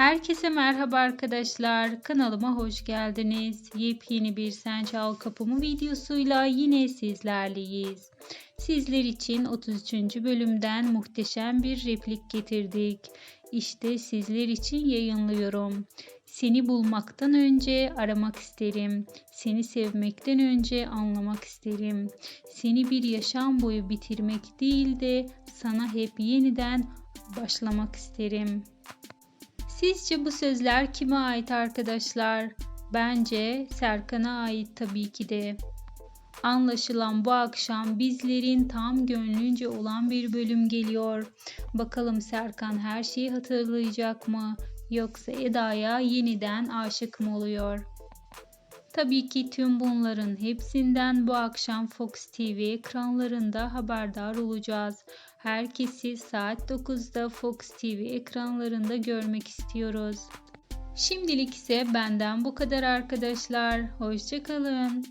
Herkese merhaba arkadaşlar. Kanalıma hoş geldiniz. Yepyeni bir Sen Çal Kapımı videosuyla yine sizlerleyiz. Sizler için 33. bölümden muhteşem bir replik getirdik. İşte sizler için yayınlıyorum. Seni bulmaktan önce aramak isterim. Seni sevmekten önce anlamak isterim. Seni bir yaşam boyu bitirmek değil de sana hep yeniden başlamak isterim. Sizce bu sözler kime ait arkadaşlar? Bence Serkan'a ait tabii ki de. Anlaşılan bu akşam bizlerin tam gönlünce olan bir bölüm geliyor. Bakalım Serkan her şeyi hatırlayacak mı? Yoksa Eda'ya yeniden aşık mı oluyor? Tabii ki tüm bunların hepsinden bu akşam Fox TV ekranlarında haberdar olacağız. Herkesi saat 9'da Fox TV ekranlarında görmek istiyoruz. Şimdilik ise benden bu kadar arkadaşlar. Hoşçakalın.